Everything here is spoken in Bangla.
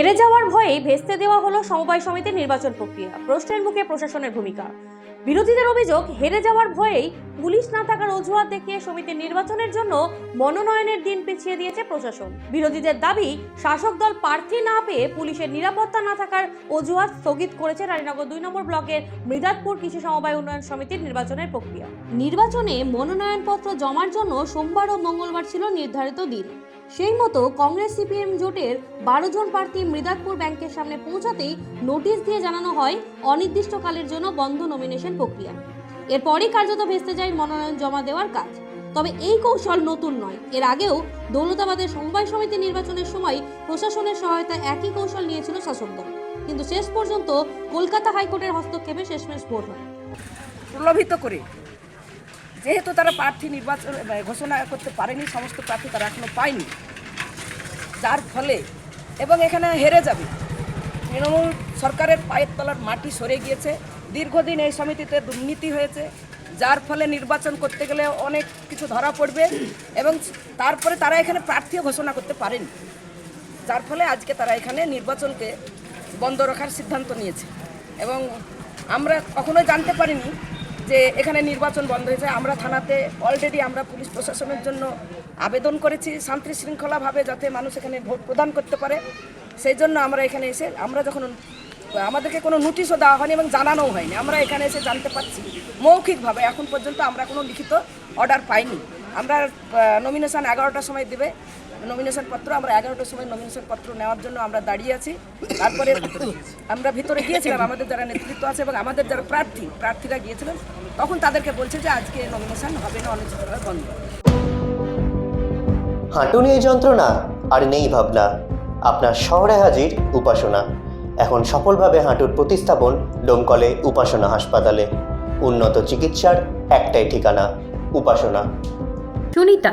হেরে যাওয়ার ভয়েই ভেস্তে দেওয়া হলো সমবায় সমিতির নির্বাচন প্রক্রিয়া। প্রশ্নের মুখে প্রশাসনের ভূমিকা। বিরোধীদের অভিযোগ, হেরে যাওয়ার ভয়েই পুলিশ না থাকার অজুহাত দেখিয়ে সমিতির নির্বাচনের জন্য মনোনয়নের দিন পিছিয়ে দিয়েছে প্রশাসন। বিরোধীদের দাবি, শাসক দল প্রার্থী না পেয়ে পুলিশের নিরাপত্তা না থাকার অজুহাত স্থগিত করেছে রানীনগর দুই নম্বর ব্লকের মৃদাতপুর কৃষি সমবায় উন্নয়ন সমিতির নির্বাচনের প্রক্রিয়া। নির্বাচনে মনোনয়নপত্র জমার জন্য সোমবার ও মঙ্গলবার ছিল নির্ধারিত দিন। সেই মতো কংগ্রেস সিপিএম জোটের বারো জন প্রার্থী মৃদাতপুর ব্যাংকের সামনে পৌঁছাতেই নোটিশ দিয়ে জানানো হয়, অনির্দিষ্টকালের জন্য বন্ধ নমিনেশন প্রক্রিয়া। এরপরই কার্যত ভেস্তে যায় মনোনয়ন জমা দেওয়ার কাজ। তবে এই কৌশল নতুন নয়। এর আগেও দৌলতাবাদের সমবায় সমিতি নির্বাচনের সময় প্রশাসনের সহায়তা একই কৌশল নিয়েছিল শাসক দল। কিন্তু শেষ পর্যন্ত কলকাতা হাইকোর্টের হস্তক্ষেপে শেষমেশ ভোট হয়। প্রলোভিত করে যেহেতু তারা প্রার্থী নির্বাচন ঘোষণা করতে পারেনি, সমস্ত প্রার্থী তারা এখনও পায়নি। যার ফলে, এবং এখানে হেরে যাবে। তৃণমূল সরকারের পায়ের তলার মাটি সরে গিয়েছে। দীর্ঘদিন এই সমিতিতে দুর্নীতি হয়েছে। যার ফলে নির্বাচন করতে গেলে অনেক কিছু ধরা পড়বে এবং তারপরে তারা এখানে প্রার্থীও ঘোষণা করতে পারেনি। যার ফলে আজকে তারা এখানে নির্বাচনকে বন্ধ রাখার সিদ্ধান্ত নিয়েছে। এবং আমরা কখনোই জানতে পারিনি যে এখানে নির্বাচন বন্ধ হয়েছে, আমরা থানাতে অলরেডি আমরা পুলিশ প্রশাসনের জন্য আবেদন করেছি শান্তি শৃঙ্খলাভাবে যাতে মানুষ এখানে ভোট প্রদান করতে পারে। সেই জন্য আমরা এখানে এসে, আমরা যখন, আমাদেরকে কোনো নোটিশও দেওয়া হয়নি এবং জানানোও হয়নি। আমরা এখানে এসে জানতে পারছি। মৌখিকভাবে এখন পর্যন্ত আমরা কোনো লিখিত অর্ডার পাইনি। আমরা নমিনেশন এগারোটার সময় দেবে। নমিনেশন পত্র আমরা এগারোটার সময় নমিনেশন পত্র নেওয়ার জন্য আমরা দাঁড়িয়ে আছি। তারপরে আমরা ভিতরে গিয়েছিলাম আমাদের যারা নেতৃত্ব আছে এবং আমাদের যারা প্রার্থী প্রার্থীরা গিয়েছিলেন তখন তাদেরকে বলছে যে আজকে নমিনেশন হবে না অনিশ্চিতভাবে বন্ধ। হাঁটু নিয়ে যন্ত্রণা আর নেই ভাবনা। আপনার শহরে হাজির উপাসনা। এখন সফলভাবে হাঁটুর প্রতিস্থাপন ডোমকলে উপাসনা হাসপাতালে। উন্নত চিকিৎসার একটাই ঠিকানা উপাসনা। সুনিতা